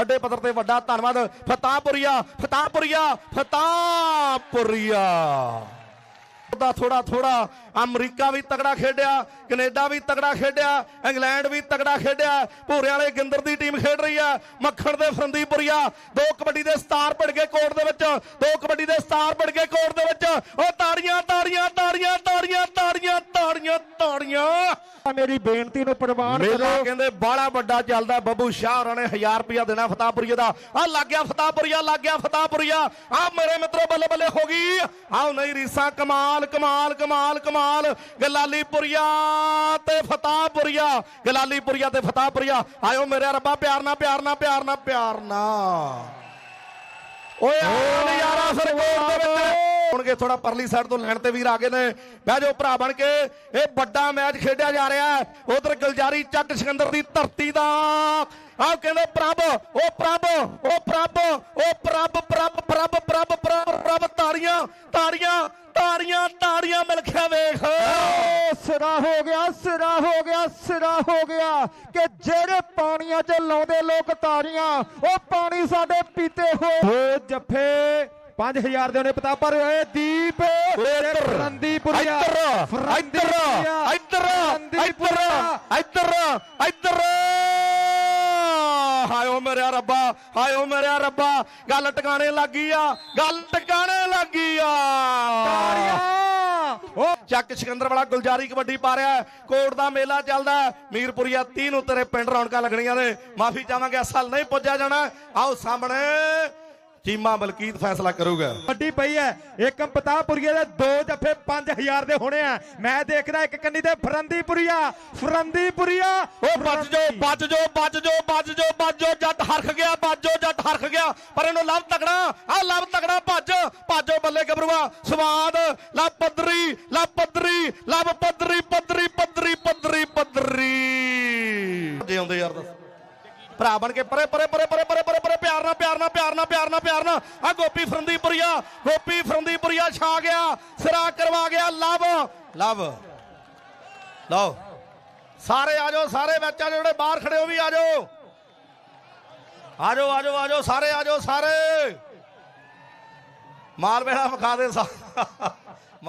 ਵੱਡੇ ਪੱਧਰ ਤੇ ਵੱਡਾ ਧੰਨਵਾਦ। ਫਤਾਹਪੁਰੀਆ ਫਤਾਹਪੁਰੀਆ ਫਤਾਹਪੁਰੀਆ। ਦਾ ਥੋੜਾ ਥੋੜਾ ਅਮਰੀਕਾ ਵੀ ਤਗੜਾ ਖੇਡਿਆ, ਕੈਨੇਡਾ ਵੀ ਤਗੜਾ ਖੇਡਿਆ, ਇੰਗਲੈਂਡ ਵੀ ਤਗੜਾ ਖੇਡਿਆ ਭੂਰੇ ਵਾਲੇ ਗਿੰਦਰ ਦੀ ਟੀਮ ਖੇਡ ਰਹੀ ਹੈ ਮੱਖਣ ਦੇ ਫਰੰਦੀਪੁਰੀਆ, ਦੋ ਕਬੱਡੀ ਦੇ ਸਟਾਰ ਪੜ ਗਏ ਕੋਰਟ ਦੇ ਵਿੱਚ, ਦੋ ਕਬੱਡੀ ਦੇ ਸਟਾਰ ਪੜ ਗਏ ਕੋਰਟ ਦੇ ਵਿੱਚ। ਉਹ ਤਾੜੀਆਂ ਤਾੜੀਆਂ ਤਾੜੀਆਂ ਤਾੜੀਆਂ ਤਾੜੀਆਂ ਤਾੜੀਆਂ ਤਾੜੀਆਂ। ਮੇਰੀ ਬੇਨਤੀ ਨੂੰ ਪ੍ਰਵਾਨ ਕਰੋ। ਕਹਿੰਦੇ ਬਾਲਾ ਵੱਡਾ ਚੱਲਦਾ ਬੱਬੂ ਸ਼ਾਹ ਹੋਰਾਂ ਨੇ 1000 ਰੁਪਇਆ ਦੇਣਾ ਫਤਾਹਪੁਰੀਆ ਦਾ। ਆ ਲੱਗ ਗਿਆ ਫਤਾਹਪੁਰੀਆ ਲੱਗ ਗਿਆ ਫਤਾਹਪੁਰੀਆ। ਆ ਮੇਰੇ ਮਿੱਤਰੋ ਬੱਲੇ ਬੱਲੇ ਹੋ ਗਈ। ਆਓ ਨਹੀਂ ਰੀਸਾਂ ਕਮਾਲ ਕਮਾਲ ਕਮਾਲ ਕਮਾਲ। ਗਲਾਲੀਪੁਰੀਆ ਤੇ ਫਤਾਹਪੁਰੀਆ। ਗਲਾਲੀਪੁਰੀਆ ਤੇ ਫਤਾਹਪੁਰੀਆ। ਆਇਓ ਮੇਰੇ ਰੱਬਾ ਪਿਆਰ ਨਾਲ ਪਿਆਰ ਨਾਲ ਪਿਆਰ ਨਾਲ ਪਿਆਰ ਨਾਲ। ਓਏ ਨਜ਼ਾਰਾ ਸਰਕੋਟ ਦੇ ਹੋਣਗੇ ਥੋੜਾ ਪਰਲੀ ਸਾਈਡ ਤੋਂ ਲੈਣ ਤੇ ਵੀਰ ਆ ਗਏ ਨੇ। ਬਹਿ ਜਾਓ ਭਰਾ ਬਣ ਕੇ। ਇਹ ਵੱਡਾ ਮੈਚ ਖੇਡਿਆ ਜਾ ਰਿਹਾ ਹੈ। ਉਧਰ ਗਲਜਾਰੀ ਚੱਕ ਸਿਕੰਦਰ ਦੀ ਧਰਤੀ ਦਾ। ਆਹ ਕਹਿੰਦੇ ਪ੍ਰਭ ਉਹ ਪ੍ਰਭ ਉਹ ਪ੍ਰਭ ਉਹ ਪ੍ਰਭ ਪ੍ਰਭ ਪ੍ਰਭ ਪ੍ਰਭ ਪ੍ਰਭ ਪ੍ਰਭ ਤਾੜੀਆਂ ਤਾੜੀਆਂ ਤਾੜੀਆਂ ਤਾੜੀਆਂ ਮਿਲਖਿਆ ਵੇਖ। ਸਿਰਾ ਹੋ ਗਿਆ ਸਿਰਾ ਹੋ ਗਿਆ ਸਿਰਾ ਹੋ ਗਿਆ ਕਿ ਜਿਹੜੇ ਪਾਣੀਆਂ 'ਚ ਲਾਉਂਦੇ ਲੋਕ ਤਾਰੀਆਂ ਉਹ ਪਾਣੀ ਸਾਡੇ ਪੀਤੇ ਹੋਏ। ਹੋ ਜੱਫੇ 5000 ਦੇ ਉਹਨੇ ਪਤਾ ਪਰ ਓਏ ਦੀਪ ਫਰੰਦੀਪੁਰੀਆ ਇੱਧਰ ਇੱਧਰ ਇੱਧਰ। ਇੱਧਰ ਇੱਧਰ ਇੱਧਰ ਹਾਇਓ ਮੇਰਿਆ ਰੱਬਾ ਹਾਇਓ ਮੇਰਿਆ ਰੱਬਾ ਗੱਲ ਟਿਕਾਣੇ ਲੱਗੀ ਆ ਗੱਲ ਟਿਕਾਣੇ ਲੱਗੀ ਆ ਓ ਚੱਕ ਸਿਕੰਦਰ ਵਾਲਾ ਗੁਲਜਾਰੀ ਕਬੱਡੀ ਪਾ ਰਿਹਾ। ਕੋਟ ਦਾ ਮੇਲਾ ਚੱਲਦਾ। ਮੀਰਪੁਰੀਆ 30 ਨੂੰ ਤੇਰੇ ਪਿੰਡ ਰੌਣਕਾਂ ਲੱਗਣੀਆਂ ਨੇ ਮਾਫੀ ਚਾਹਾਂਗੇ ਅਸਲ ਨਹੀਂ ਪੁੱਜਿਆ ਜਾਣਾ ਆਓ ਸਾਹਮਣੇ ਚੀਮਾ ਮਲਕੀਤ ਫੈਸਲਾ ਕਰੂਗਾ। ਵੱਡੀ ਪਈ ਹੈ। ਇੱਕ ਪਤਾਪੁਰੀਏ ਦੇ ਦੋ ਜੱਫੇ 5000 ਦੇ ਹੋਣੇ ਆ। ਮੈਂ ਦੇਖਦਾ ਇੱਕ ਕੰਨੀ ਤੇ ਫਰੰਦੀਪੁਰੀਆ। ਫਰੰਦੀਪੁਰੀਆ ਉਹ ਵੱਜ ਜੋ ਵੱਜ ਜੋ ਵੱਜ ਜੋ ਵੱਜ ਜੋ ਵੱਜ ਜੋ ਜੱਟ ਹਰਖ ਗਿਆ ਵੱਜ ਜੋ ਜੱਟ ਹਰਖ ਗਿਆ। ਪਰ ਇਹਨੂੰ ਲਵ ਤਕੜਾ ਆ ਲਵ ਤਕੜਾ ਭੱਜ। ਭੱਜੋ ਬੱਲੇ ਗੱਭਰੂਆ। ਸਵਾਦ ਲਵ ਪੱਧਰੀ ਲਵ ਪੱਧਰੀ ਲਵ ਪੱਧਰੀ ਪੱਧਰੀ ਪੱਧਰੀ ਪੱਧਰੀ ਪੱਧਰੀ। ਜਿਉਂਦੇ ਯਾਰ ਦੱਸ। ਭਰਾ ਬਣ ਕੇ ਪਰੇ ਪਰੇ ਪਰੇ ਪਰੇ ਪਰੇ ਪਰੇ ਪਰੇ, ਪਿਆਰ ਨਾਲ ਪਿਆਰ ਨਾਲ ਪਿਆਰ ਨਾਲ ਪਿਆਰ ਨਾਲ ਪਿਆਰ ਨਾਲ। ਆ ਗੋਪੀ ਫਰੰਦੀਪੁਰੀਆ ਗੋਪੀ ਫਰੰਦੀਪੁਰੀਆ ਛਾ ਗਿਆ, ਸਿਰਾ ਕਰਵਾ ਗਿਆ, ਲਵ ਲਵ। ਲਓ। ਸਾਰੇ ਆ ਜਾਓ, ਸਾਰੇ ਵਿੱਚ ਆ ਜਿਹੜੇ ਬਾਹਰ ਖੜੇ ਹੋ ਵੀ ਆ ਜਾਓ। ਆ ਜਾਓ ਆ ਜਾਓ ਆ ਜਾਓ, ਸਾਰੇ ਆ ਜਾਓ, ਸਾਰੇ। ਮਾਲ ਵੇਲਾ ਵਿਖਾ ਦੇ ਸਾ